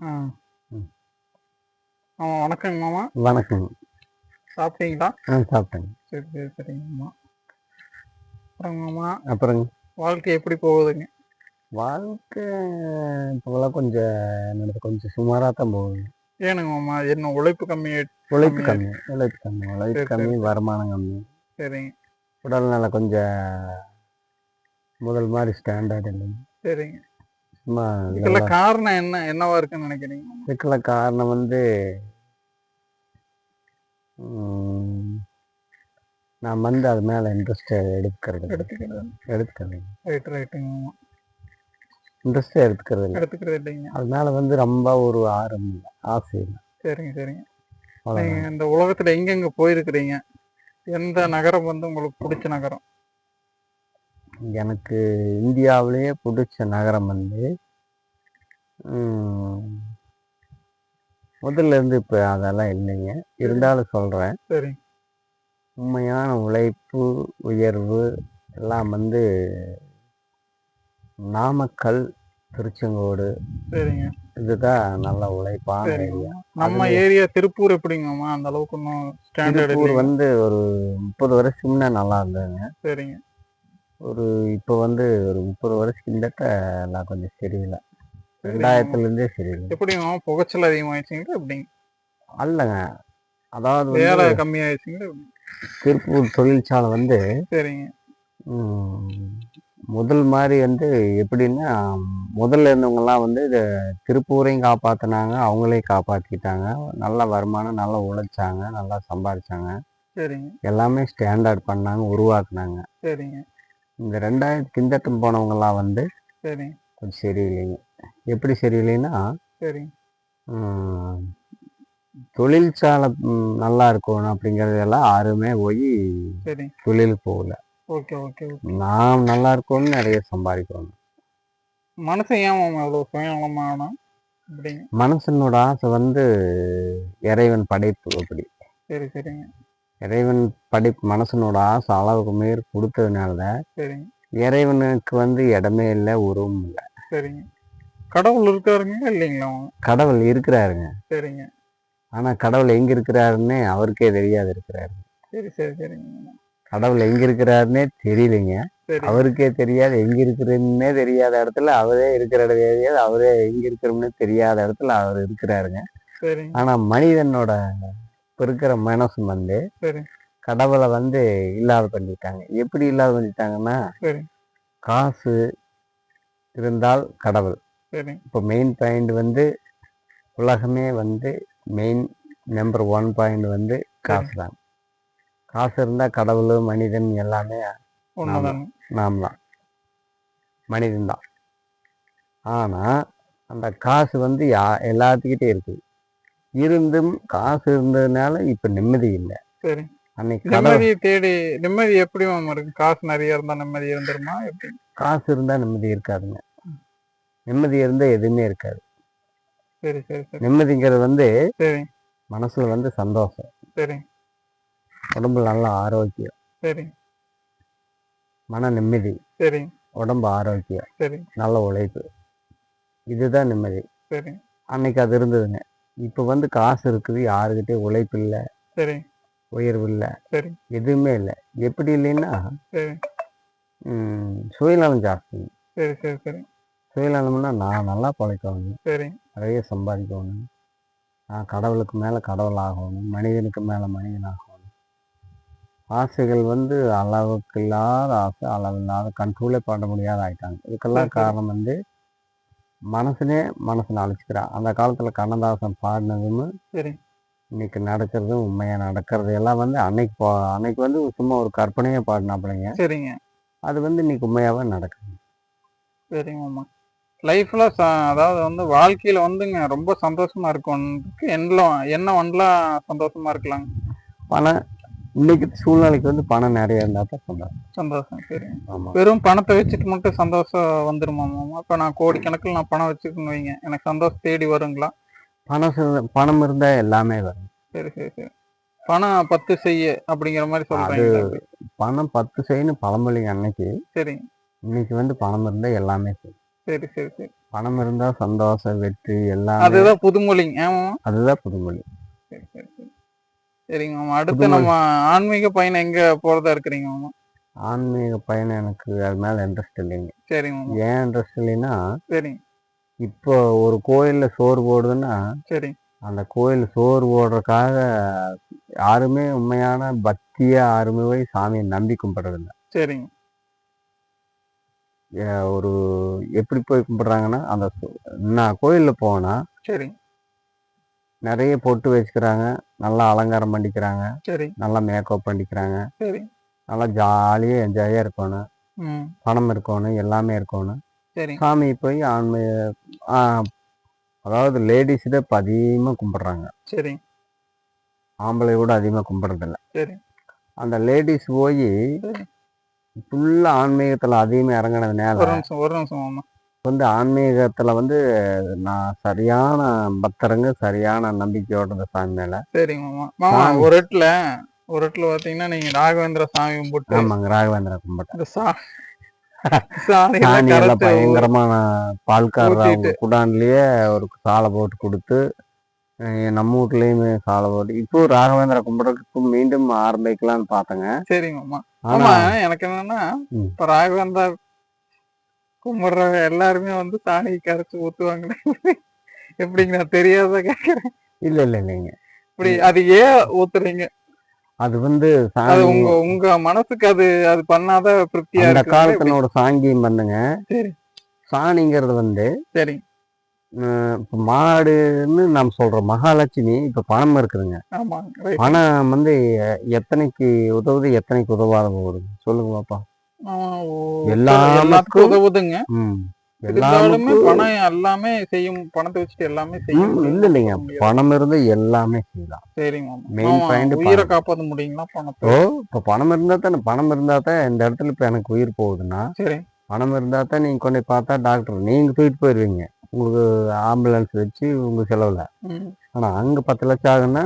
ஆ. வணக்கங்க மாமா. வணக்கம் சாப்பிட்டீங்களா? ஆ சாப்பிட்டேங்க. சரி சரி சரிங்க மாமா. அப்புறம் மாமா அப்புறங்க. வாழ்க்கை எப்படி போகுதுங்க? வாழ்க்கை இப்போலாம் கொஞ்சம் என்னது கொஞ்சம் சுமாராக தான் போகுது. ஏனுங்க மாமா என்ன உழைப்பு கம்மி உழைப்பு கம்மி உழைப்பு கம்மி உழைப்பு கம்மி. வருமானம் கம்மி. சரிங்க. உடல் நல கொஞ்சம் முதல் மாதிரி ஸ்டாண்டர்ட் இல்லைங்க. சரிங்க. இதுக்கெல்லாம் காரணம் என்ன என்னவா இருக்குன்னு நினைக்கிறீங்க? இதுக்குள்ள காரணம் வந்து நான் வந்து அது மேலே இன்ட்ரெஸ்ட் எடுத்துக்கிறது இல்லை. எடுத்துக்கிறது எடுத்துக்கிறது ரைட் ரைட்டுங்க இன்ட்ரெஸ்டே எடுத்துக்கிறது இல்லை. எடுத்துக்கிறது இல்லைங்க. அது மேலே வந்து ரொம்ப ஒரு ஆர்வம் இல்லை ஆசை இல்லை. சரிங்க சரிங்க. அவ்வளோதான் நீங்க இந்த உலகத்துல எங்கெங்க போயிருக்கிறீங்க? எந்த நகரம் வந்து உங்களுக்கு பிடிச்ச நகரம்? எனக்கு இந்தியாவிலேயே பிடிச்ச நகரம் வந்து முதல்ல இருந்து இப்போ அதெல்லாம் இல்லைங்க. இருந்தாலும் சொல்கிறேன் உண்மையான உழைப்பு உயர்வு எல்லாம் வந்து நாமக்கல் திருச்செங்கோடு. சரிங்க. இதுதான் நல்ல உழைப்பான ஏரியா நம்ம ஏரியா திருப்பூர் எப்படிங்கம்மா? அந்த அளவுக்கு இன்னும் ஸ்டாண்டர்ட் வந்து ஒரு முப்பது வருஷம் முன்ன நல்லா இருந்ததுங்க. சரிங்க. ஒரு இப்போ வந்து ஒரு முப்பது வருஷத்துக்கு கிட்டத்த எல்லாம் கொஞ்சம் சரியில்லை. ரெண்டாயிரத்துலேருந்தே சரியில்லை. எப்படிங்க? புகைச்சல் அதிகமாயிடுச்சுங்களா எப்படிங்க அல்லங்க. அதாவது வேலை கம்மியாயிடுச்சுங்களா? திருப்பூர் தொழிற்சாலை வந்து சரிங்க. முதல் மாதிரி வந்து எப்படின்னா முதல்ல இருந்தவங்கலாம் வந்து இதை திருப்பூரையும் காப்பாற்றினாங்க அவங்களையும் காப்பாற்றிக்கிட்டாங்க நல்ல வருமானம் நல்லா உழைச்சாங்க நல்லா சம்பாதிச்சாங்க சரிங்க. எல்லாமே ஸ்டாண்டர்ட் பண்ணாங்க உருவாக்குனாங்க. சரிங்க. இந்த ரெண்டாயிரத்து கிண்டட்டும் போனவங்கலாம் வந்து சரிங்க கொஞ்சம் சரியில்லைங்க. எப்படி சரியில்லைன்னா ம், தொழிற்சாலை நல்லா இருக்கணும் அப்படிங்கிறதெல்லாம் யாருமே போய் சரிங்க தொழிலுக்கு போகல. ஓகே ஓகே நாம் நல்லா இருக்கணும்னு நிறைய சம்பாதிக்கணும். மனசு ஏன் மாமா இவ்வளோ சுயநலமான மனுஷனோட ஆசை வந்து இறைவன் படைப்பு அப்படி. சரி சரிங்க. இறைவன் படைப்பு மனுஷனோட ஆசை அளவுக்கு மேற் கொடுத்ததுனால இறைவனுக்கு வந்து இடமே இல்லை உருவம் இல்லை. சரிங்க. கடவுள் இருக்காருங்க இல்லைங்களா? கடவுள் இருக்கிறாருங்க. சரிங்க. ஆனா கடவுள் எங்க இருக்கிறாருன்னு அவருக்கே தெரியாது இருக்கிறாரு. சரி சரி சரிங்க. கடவுள் எங்க இருக்கிறாருன்னே தெரியலைங்க. அவருக்கே தெரியாது எங்க இருக்கிறதுன்னே தெரியாத இடத்துல அவரே இருக்கிற இடம் தெரியாது அவரே எங்க இருக்கிறோம்னு தெரியாத இடத்துல அவர் இருக்கிறாருங்க. ஆனா மனிதனோட இப்ப இருக்கிற மனசு வந்து கடவுளை வந்து இல்லாத பண்ணிட்டாங்க. எப்படி இல்லாத பண்ணிட்டாங்கன்னா காசு இருந்தால் கடவுள். இப்போ மெயின் பாயிண்ட் வந்து உலகமே வந்து மெயின் நம்பர் ஒன் பாயிண்ட் வந்து காசு தான் காசு இருந்தால் கடவுள் மனிதன் எல்லாமே நாம் தான் மனிதன் தான் ஆனால் அந்த காசு வந்து யா எல்லாத்துக்கிட்டே இருக்குது இருந்தும் காசு இருந்ததுனால இப்போ நிம்மதி இல்லை. சரி. நிம்மதியை தேடி நிம்மதி எப்படி மாமா இருக்கு? காசு நிறைய இருந்தா நிம்மதி இருந்துருமா? எப்படி? காசு இருந்தால் நிம்மதி இருக்காதுங்க. நிம்மதி இருந்தால் எதுவுமே இருக்காது. சரி சரி சரி. நிம்மதிங்கிறது வந்து சரி. மனசுல வந்து சந்தோஷம். சரி. உடம்புல நல்ல ஆரோக்கியம். சரி. மன நிம்மதி. சரி. உடம்பு ஆரோக்கியம். சரி. நல்ல உழைப்பு. இதுதான் நிம்மதி. சரி. அன்னைக்கு அது இருந்ததுங்க. இப்போ வந்து காசு இருக்குது யாருக்கிட்டே உழைப்பு இல்லை சரி. உயர்வு இல்லை சரி. எதுவுமே இல்லை. எப்படி இல்லைன்னா சுயநலம் ஜாஸ்தி. சரி சரி சரி. சுயநலம்னா நான் நல்லா பிழைக்கணும். சரி. நிறைய சம்பாதிக்கணும். நான் கடவுளுக்கு மேலே கடவுள் ஆகணும் மனிதனுக்கு மேலே மனிதன் ஆகணும் ஆசைகள் வந்து அளவுக்கு இல்லாத ஆசை அளவு இல்லாத கண்ட்ரோலே பண்ண முடியாத ஆயிட்டாங்க. இதுக்கெல்லாம். காரணம் வந்து மனசனே மனசனை அழிச்சுக்கிறான் அந்த காலத்தில் கண்ணதாசன் பாடினதும் சரி. இன்னைக்கு நடக்கிறதும் உண்மையாக நடக்கிறது எல்லாம் வந்து அன்னைக்கு பா அன்னைக்கு வந்து சும்மா ஒரு கற்பனையாக பாடினாப்பிள்ளைங்க சரிங்க. அது வந்து இன்னைக்கு உண்மையாகவே நடக்குது. சரிங்க மாமா லைஃப்ல அதாவது வந்து வாழ்க்கையில வந்துங்க ரொம்ப சந்தோஷமா இருக்கணுக்கு என்ன என்ன ஒன்றலாம் சந்தோஷமா இருக்கலாங்க. பணம் இன்னைக்கு சூழ்நிலைக்கு வந்து பணம் நிறைய இருந்தால் தான் சொன்னாங்க. சந்தோஷம் சரி. வெறும் பணத்தை வச்சுட்டு மட்டும் சந்தோஷம் வந்துருமா மாமா? இப்போ நான் கோடிக்கணக்கில் நான் பணம் வச்சுக்கணும் வைங்க. எனக்கு சந்தோஷம் தேடி வருங்களா? பணம் சிறு- பணம் இருந்தால் எல்லாமே வரும். சரி சரி சரி. பணம் பத்து செய்ய அப்படிங்கிற மாதிரி சொல்றீங்க. பணம் பத்து செய்யணும் பழமொழிங்க அன்னைக்கு. சரிங்க இன்னைக்கு வந்து பணம் இருந்தால் எல்லாமே செய்யும் சரி சரி சரி. பணம் இருந்தா சந்தோஷம் வெற்றி எல்லாம். அதுதான் புதுமொழிங்க ஆமா அதுதான் புதுமொழி. சரி சரி. சரிங்க மாமா. அடுத்து. நம்ம ஆன்மீக பயணம் எங்க போறதா இருக்கிறீங்க மாமா? ஆன்மீக பயணம் எனக்கு அது மேல இன்ட்ரெஸ்ட் இல்லைங்க. சரிங்க மாமா. ஏன் இன்ட்ரெஸ்ட் இல்லைன்னா சரிங்க இப்போ ஒரு கோயில்ல சோறு போடுதுன்னா சரிங்க அந்த கோயில் சோறு போடுறதுக்காக யாருமே உண்மையான பக்தியா யாருமே போய் சாமியை நம்பி கும்பிடுறதில்ல. சரிங்க ஒரு எப்படி போய் கும்பிடுறாங்கன்னா அந்த நான் கோயில்ல போனா சரிங்க நிறைய பொட்டு வச்சுக்கிறாங்க. நல்லா அலங்காரம் பண்ணிக்கிறாங்க. சரிங்க நல்லா மேக்கப் பண்ணிக்கிறாங்க. சரிங்க நல்லா ஜாலியாக என்ஜாயாக இருக்கணும். பணம் இருக்கணும். எல்லாமே இருக்கணும். சரிங்க சாமி போய் ஆன்மீக ஆ, அதாவது லேடிஸ் தான் இப்போ அதிகமாக கும்பிடுறாங்க. சரிங்க ஆம்பளை கூட அதிகமாக கும்பிட்றதில்ல. சரி. அந்த லேடிஸ் போய் சரி. ஃபுல்லாக ஆன்மீகத்தில் அதிகமாக இறங்கினதுனால ஒரு நிமிஷம் ஒரு நிமிஷம் வந்து ஆன்மீகத்தில் வந்து நான் சரியான பக்தருங்க சரியான நம்பிக்கையோட இந்த சாமி மேலே சரிங்க மாமா மாமா சாமி. ஒரு இடத்துல ஒரு இடத்துல பாத்தீங்கன்னா நீங்க ராகவேந்திர சாமி கும்பிட்டு ஆமாங்க ராகவேந்திர கும்பிட்டேன் இந்த சா சாணி எல்லாம் சாணி எல்லாம் கரைச்சு பயங்கரமான பால்காரர். குடான்லயே ஒரு சாலை போட்டு கொடுத்து நம்ம வீட்லயுமே சாலை போட்டு இப்போ ராகவேந்திர கும்பிட்றதுக்கு மீண்டும் ஆரம்பிக்கலாம்னு பார்த்தேங்க சரிங்க மாமா ஆமா எனக்கு என்னன்னா. இப்ப ராகவேந்தா கும்பிடுறவங்க எல்லாருமே வந்து சாணி கரைச்சு ஊத்துவாங்க எப்படிங்க நான் தெரியாத கேக்குறேன். இல்ல இல்ல இல்லைங்க இப்படி அது ஏன் ஊத்துறீங்க? அது வந்து அது உங்க உங்க மனசுக்கு அது அது பண்ணாத திருப்தியா அந்த காலத்தினோட சாங்கியம் வந்துங்க சரி. சாணிங்கிறது வந்து சரி. இப்ப மாடுன்னு நம்ம சொல்றோம். மகாலட்சுமி இப்ப பணம் இருக்குதுங்க. பணம் வந்து எத்தனைக்கு உதவுது எத்தனைக்கு உதவாத போகுது? சொல்லுங்க பாப்பா. எல்லாத்துக்கும் உதவுதுங்க. ம். இருந்தாலுமே எல்லாமுக்கும் பணம் எல்லாமே செய்யும் பணத்தை வச்சுட்டு எல்லாமே செய்ய ம், முடியும்னு இல்ல இல்லைங்க. பணம் இருந்து எல்லாமே செய்யலாம். சரிங்க ஆமா, point உயிரை பணம். காப்பாத்த முடியுங்களா பணத்தை? ஓ இப்ப பணம் இருந்தா தானே பணம் இருந்தா தான் இந்த இடத்துல இப்ப எனக்கு உயிர் போகுதுன்னா சரி. பணம் இருந்தா தான் நீங்க கொண்டு பார்த்தா டாக்டர் நீங்க தூக்கிட்டு போயிருவீங்க. உங்களுக்கு ஆம்புலன்ஸ் வச்சு உங்க செலவுல. ஆனா அங்க பத்து லட்சம் ஆகுன்னா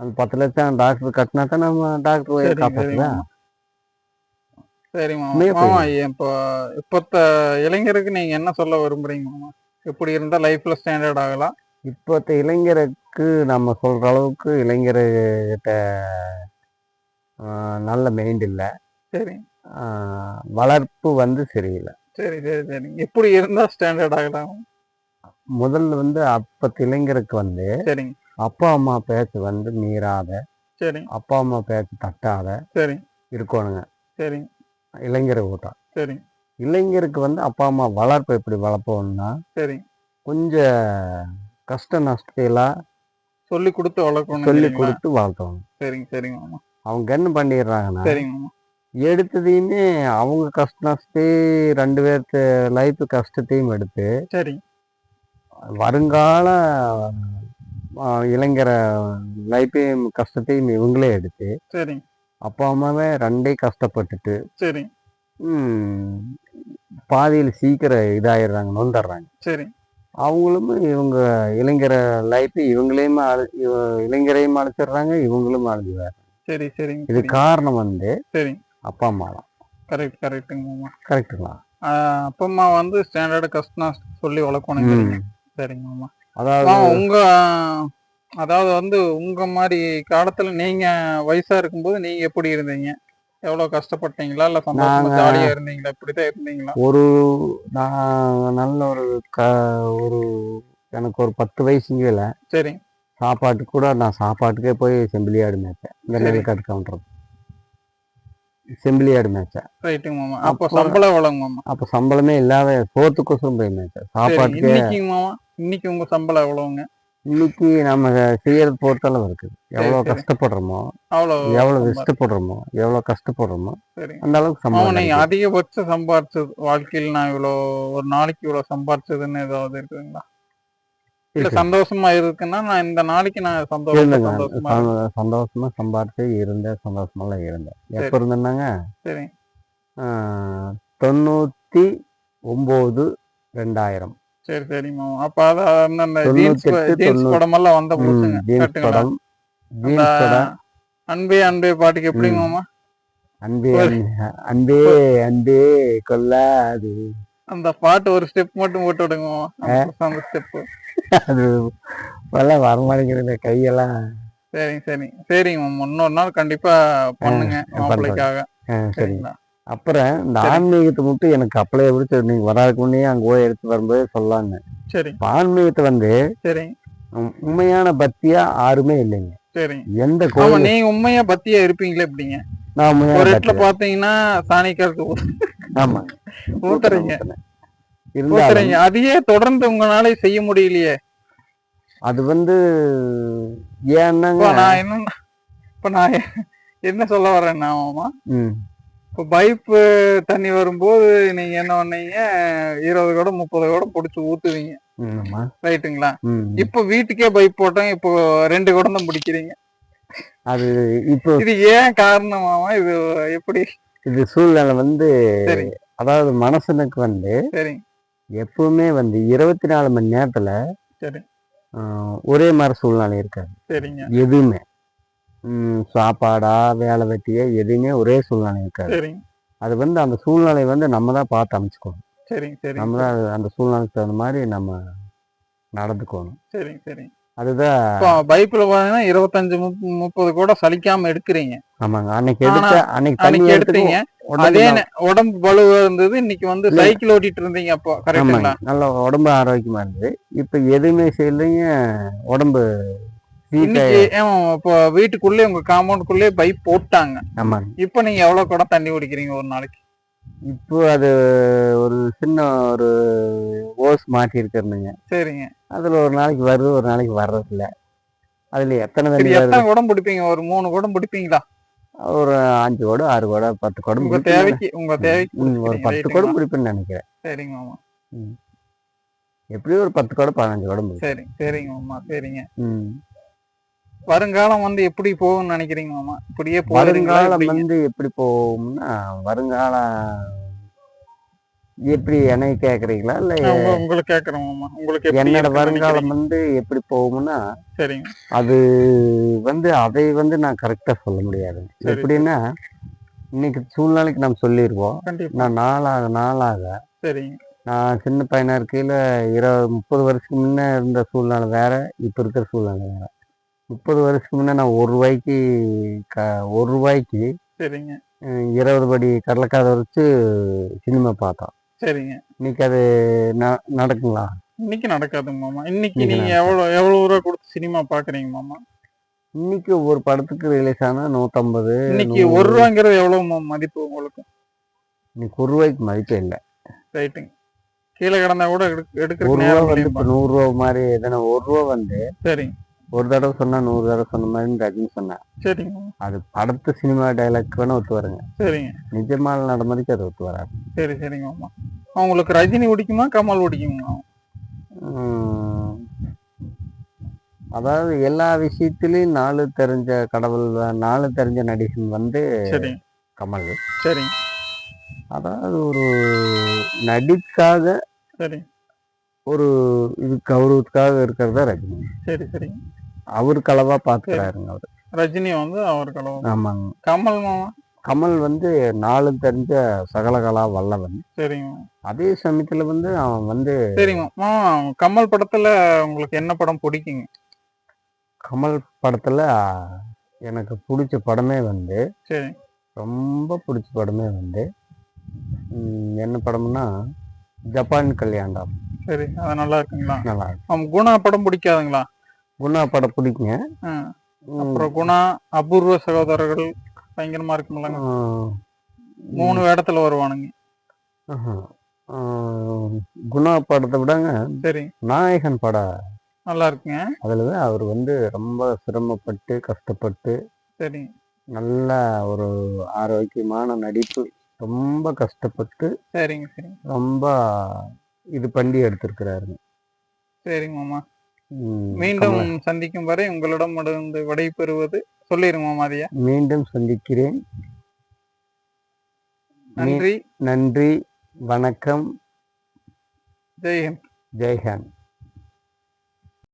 அந்த பத்து லட்சம் டாக்டர் கட்டினா தான் நம்ம டாக்டர் உயிர் சரி, மாமா. இப்போ இப்பத்த இளைஞருக்கு நீங்க என்ன சொல்ல விரும்புறீங்க மாமா? எப்படி இருந்தா லைஃப்ல ஸ்டாண்டர்ட் ஆகலாம். இப்போத்த இளைஞருக்கு நம்ம சொல்ற அளவுக்கு இளைஞர்கிட்ட நல்ல மைண்ட் இல்லை. சரி. வளர்ப்பு வந்து சரியில்லை. சரி சரி சரி. எப்படி இருந்தா ஸ்டாண்டர்ட் ஆகலாம். முதல்ல வந்து அப்பத்து இளைஞருக்கு வந்து சரிங்க அப்பா அம்மா பேச்சு வந்து மீறாத. சரி. அப்பா அம்மா பேச்சு தட்டாத சரி. இருக்கணுங்க. சரி. இளைஞரை கூட்டம் சரி. இளைஞருக்கு வந்து அப்பா அம்மா வளர்ப்பு எப்படி வளர்ப்போம்னா சரி. கொஞ்சம் கஷ்ட நஷ்டத்தையெல்லாம் சொல்லி கொடுத்து வளர்க்கணும் சொல்லி? கொடுத்து வளர்த்தணும் சரிங்க சரிங்க அவங்க என்ன பண்ணிடுறாங்கன்னா சரிங்க எடுத்ததையுமே அவங்க கஷ்ட நஷ்டத்தை ரெண்டு பேர்த்து லைஃப் கஷ்டத்தையும் எடுத்து சரி. வருங்கால இளைஞர லைஃபையும் கஷ்டத்தையும் இவங்களே எடுத்து சரி. அப்பா அம்மாவே ரெண்டையும் கஷ்டப்பட்டுட்டு சரி. பாதியில் சீக்கிரம் இதாயிடுறாங்க நொந்துடுறாங்க. சரி. அவங்களும் இவங்க இளைஞர லைஃப் இவங்களையும் இளைஞரையும் அழைச்சிடுறாங்க இவங்களும் அழிஞ்சுவாங்க சரி சரிங்க இது. காரணம் வந்து சரி. அப்பா அம்மா தான். கரெக்ட் கரெக்ட்டுங்க ஆஹ் அப்பா அம்மா வந்து ஸ்டாண்டர்டு கஷ்டம் சொல்லி வளர்க்கணும் சரிங்க மாமா. அதாவது உங்க அதாவது வந்து உங்க மாதிரி காலத்துல நீங்க வயசா இருக்கும்போது நீங்க எப்படி இருந்தீங்க? எவ்வளவு கஷ்டப்பட்டீங்களா? இல்ல சந்தோஷமா ஜாலியா இருந்தீங்களா? இப்படிதான் இருந்தீங்களா? ஒரு நான் நல்ல ஒரு க ஒரு எனக்கு ஒரு பத்து வயசுங்கல சரி. சாப்பாட்டுக்கு கூட நான் சாப்பாட்டுக்கே போய் செம்பிலியாடு மேய்ச்சேன் இந்த சரி. நெல்லிக்காட்டு கவுண்டர் செம்பிலியாடு மேய்ச்சேன் ரைட்டுங்க மாமா. அப்போ சம்பளம் எவ்வளோங்க மாமா? அப்போ சம்பளமே இல்லாத சோத்துக்கோசரம் போய் மேய்ச்சேன் சாப்பாட்டுக்கே இன்னைக்கு மாமா இன்னைக்கு உங்க சம்பளம் எவ்வளவுங்க? இன்னைக்கு நம்ம செய்யறது பொறுத்தளவு இருக்குது எவ்வளவு. கஷ்டப்படுறோமோ அவ்வளோ எவ்வளவு சம்பளம். இஷ்டப்படுறோமோ எவ்வளவு கஷ்டப்படுறோமோ சரி அந்த அளவுக்கு சம்பளம். அதிகபட்சம் சம்பாரிச்சது வாழ்க்கையில் நான் இவ்வளோ ஒரு நாளைக்கு இவ்வளோ சம்பாரிச்சதுன்னு ஏதாவது இருக்குங்களா இல்ல. சந்தோஷமா இருக்குன்னா நான் இந்த நாளைக்கு நான் சந்தோஷமா சந்தோஷமா சந்தோ- சந்தோஷமா சம்பாரிச்சு இருந்தேன் சந்தோஷமெல்லாம் இருந்தேன் எப்ப. இருந்தேன்னாங்க சரி தொண்ணூத்தி ஒன்பது ரெண்டாயிரம் சரி சரி மாமா. அப்ப அத அந்த அந்த தொண்ணூத்தி ஜீன்ஸ் ஜீன்ஸ் படம் எல்லாம் வந்த புதுசுங்க அன்பே அன்பே பாட்டுக்கு எப்படிங்க. மாமா? அன்பே அன்பே அன்பே கொல்லாது அந்த பாட்டு ஒரு ஸ்டெப் மட்டும் போட்டு விடுங்க மாமா. அந்த- ஸ்டெப் அது இப்பெல்லாம் வரமாட்டேங்கிறது கையெல்லாம். சரிங்க சரிங்க. சரிங்க மாமா. இன்னொரு நாள் கண்டிப்பா பண்ணுங்க மாப்பிள்ளைக்காக. சரி சரிங்களா? அப்புறம் இந்த சரி. ஆன்மீகத்தை மட்டும் எனக்கு அப்பளே பிடிச்ச நீங்க வராதுக்கு முன்னே அங்க போய் எடுத்து வரும்போது சொல்லலான்னு இப்ப ஆன்மீகத்தை வந்து உம், உண்மையான பக்தியா யாருமே இல்லைங்க. சரிங்க எந்த கோயில் நீங்க உண்மையா பத்தியா இருப்பீங்களே எப்படிங்க? நான் ஒரு இடத்துல பாத்தீங்கன்னா சாணிக்காரத்து ஆமா. ஊத்துறீங்க. ஊத்துறீங்க. அதையே தொடர்ந்து உங்களால செய்ய முடியலையே. அது வந்து ஏன்னாங்க நான் என்ன இப்ப நான் என்ன சொல்ல வரேன்னா மாமா இப்போ பைப்பு தண்ணி வரும்போது நீங்க என்ன பண்ணீங்க? இருபது குடம் முப்பது குடம் பிடிச்சி ஊத்துவீங்க. ரைட்டுங்களா. இப்போ வீட்டுக்கே பைப் போட்டோம் இப்போ ரெண்டு குடம் தான் பிடிக்கிறீங்க. அது இப்போ இது ஏன் காரணமாமா இது எப்படி? இது சூழ்நிலை வந்து அதாவது மனசனுக்கு வந்து எப்பவுமே வந்து இருபத்தி நாலு மணி நேரத்துல ஒரே மாதிரி சூழ்நிலை இருக்காது. சரிங்க. எதுவுமே. சாப்பாடா வேலை வெட்டியா எதுவுமே ஒரே சூழ்நிலை இருக்காது. அது வந்து அந்த சூழ்நிலை வந்து நம்ம தான் பார்த்து அமைச்சுக்கணும். சரிங்க சரிங்க. நம்ம தான் அந்த சூழ்நிலைக்கு தகுந்த மாதிரி நம்ம நடந்துக்கணும். சரிங்க சரிங்க. அதுதான் பைப்புல பாத்தீங்கன்னா இருபத்தஞ்சு முப்ப- முப்பது கூட சலிக்காம எடுக்கிறீங்க. ஆமாங்க. அன்னைக்கு எடுத்த அன்னைக்கு தண்ணி எடுத்தீங்க. அதே உடம்பு பலுவா இருந்தது இன்னைக்கு வந்து. சைக்கிள் ஓட்டிட்டு இருந்தீங்க அப்போ கரெக்டுங்களா நல்ல உடம்பு ஆரோக்கியமா இருந்தது. இப்ப எதுவுமே செய்யலைங்க. உடம்பு இன்னைக்கு இப்போ வீட்டுக்குள்ளே உங்க காம்பவுண்டுக்குள்ளே பைப் போட்டாங்க. ஆமாங்க. இப்போ நீங்க எவ்வளவு குடம் தண்ணி குடிக்கிறீங்க ஒரு நாளைக்கு? இப்போ அது ஒரு சின்ன ஒரு ஓஸ் மாட்டி இருக்கிறதுங்க. சரிங்க. அதுல ஒரு நாளைக்கு வருது ஒரு நாளைக்கு வர்றது இல்ல அதுல எத்தனை தண்ணி எத்தனை குடம் பிடிப்பீங்க? ஒரு மூணு குடம் பிடிப்பீங்களா? ஒரு அஞ்சு குடம் ஆறு குடம் பத்து குடம் உங்க. தேவைக்கு உங்க தேவைக்கு ஒரு பத்து? குடம் பிடிப்பேன்னு நினைக்கிறேன். சரிங்க மாமா. எப்படியும் ஒரு பத்து குடம் பதினஞ்சு குடம். சரி சரிங்க மாமா சரிங்க. ம். வருங்காலம் வந்து எப்படி போகும்னு நினைக்கிறீங்க மாமா? இப்படியே வருங்காலம்? வந்து எப்படி போகும்னா வருங்காலம் எப்படி என்னை கேக்குறீங்களா? இல்ல உங்களுக்கு கேக்குறேன் மாமா. உங்களுக்கு என்னோட வருங்காலம்? வந்து எப்படி போகும்னா சரிங்க. அது வந்து அதை வந்து நான் கரெக்டா சொல்ல முடியாது. எப்படின்னா இன்னைக்கு சூழ்நிலைக்கு நம்ம சொல்லிடுவோம் நான் நாளாக நாளாக சரிங்க நான் சின்ன பையனா இருக்கையில இருபது முப்பது வருஷத்துக்கு முன்ன இருந்த சூழ்நிலை வேற இப்ப இருக்கிற சூழ்நிலை வேற. முப்பது வருஷத்துக்கு முன்ன நான் ஒரு ரூபாய்க்கு க ஒரு ரூபாய்க்கு சரிங்க. இருபது படி கடலக்காத வச்சு சினிமா பார்த்தோம். சரிங்க. இன்னைக்கு அது ந- நடக்குங்களா? இன்னைக்கு நடக்காதுங்க மாமா. இன்னைக்கு நீங்க எவ்வளவு எவ்வளவு ரூபா கொடுத்து சினிமா பாக்குறீங்க மாமா? இன்னைக்கு ஒரு படத்துக்கு ரிலீஸ் ஆனா நூத்தம்பது இன்னைக்கு. ஒரு ரூபாங்கிறது எவ்வளவு மதிப்பு உங்களுக்கு? இன்னைக்கு ஒரு ரூபாய்க்கு மதிப்பே இல்லை. ரைட்டுங்க. கீழே கிடந்தா கூட எடுக்க ஒரு ரூபா வந்து இப்ப நூறு ரூபா மாதிரி எதனா ஒரு ரூபா வந்து சரிங்க. ஒரு தடவை சொன்னா நூறு தடவை சொன்ன மாதிரி ரஜினி சொன்னேன் சரிங்க. அது படத்து சினிமா டைலாக் வேணா ஒத்து வருங்க. சரிங்க. நிஜமான நடமதிக்கு அது ஒத்து வராது. சரி சரிங்க மாமா. உங்களுக்கு ரஜினி பிடிக்குமா கமல் பிடிக்குமா? அதாவது எல்லா விஷயத்திலயும் நாலு தெரிஞ்ச கடவுள் நாலு தெரிஞ்ச நடிகன் வந்து கமல். சரிங்க. அதாவது ஒரு நடிக்காக சரி ஒரு இது கௌரவத்துக்காக இருக்கிறதா ரஜினி. சரி சரிங்க. அவருக்கு அளவா பாத்துக்கிறாருங்க அவரு. ரஜினி வந்து அவருக்கு அளவு ஆமாங்க. கமல் மாமா? கமல் வந்து நாலு தெரிஞ்ச சகலகலா வல்லவன். சரிங்க. அதே சமயத்துல வந்து அவன் வந்து சரிங்க. மாமா கமல் படத்துல உங்களுக்கு என்ன படம் பிடிக்குங்க? கமல் படத்துல எனக்கு பிடிச்ச படமே வந்து சரி. ரொம்ப பிடிச்ச படமே வந்து ம், என்ன படம்னா ஜப்பான் கல்யாண்டம் சரி. அது நல்லா இருக்குங்களா? நல்லா இருக்கும் குணா படம் பிடிக்காதுங்களா? குணா படம் பிடிக்குங்க. அப்புறம் குணா அபூர்வ சகோதரர்கள் பயங்கரமா இருக்குமில்லங்க மூணு வேடத்துல வருவானுங்க. குணா படத்தை விடங்க. சரி. நாயகன் படம். நல்லா இருக்குங்க. அதுல தான் அவர் வந்து ரொம்ப சிரமப்பட்டு கஷ்டப்பட்டு சரி. நல்ல ஒரு ஆரோக்கியமான நடிப்பு ரொம்ப கஷ்டப்பட்டு சரிங்க சரிங்க ரொம்ப இது பண்ணி எடுத்திருக்கிறாருங்க. சரிங்க மாமா. மீண்டும். சந்திக்கும் வரை உங்களிடம் இருந்து விடை பெறுவது சொல்லிருங்க மாமா அதையா மீண்டும் சந்திக்கிறேன். நன்றி. நன்றி. வணக்கம். ஜெய்ஹிந்த் ஜெய்ஹான்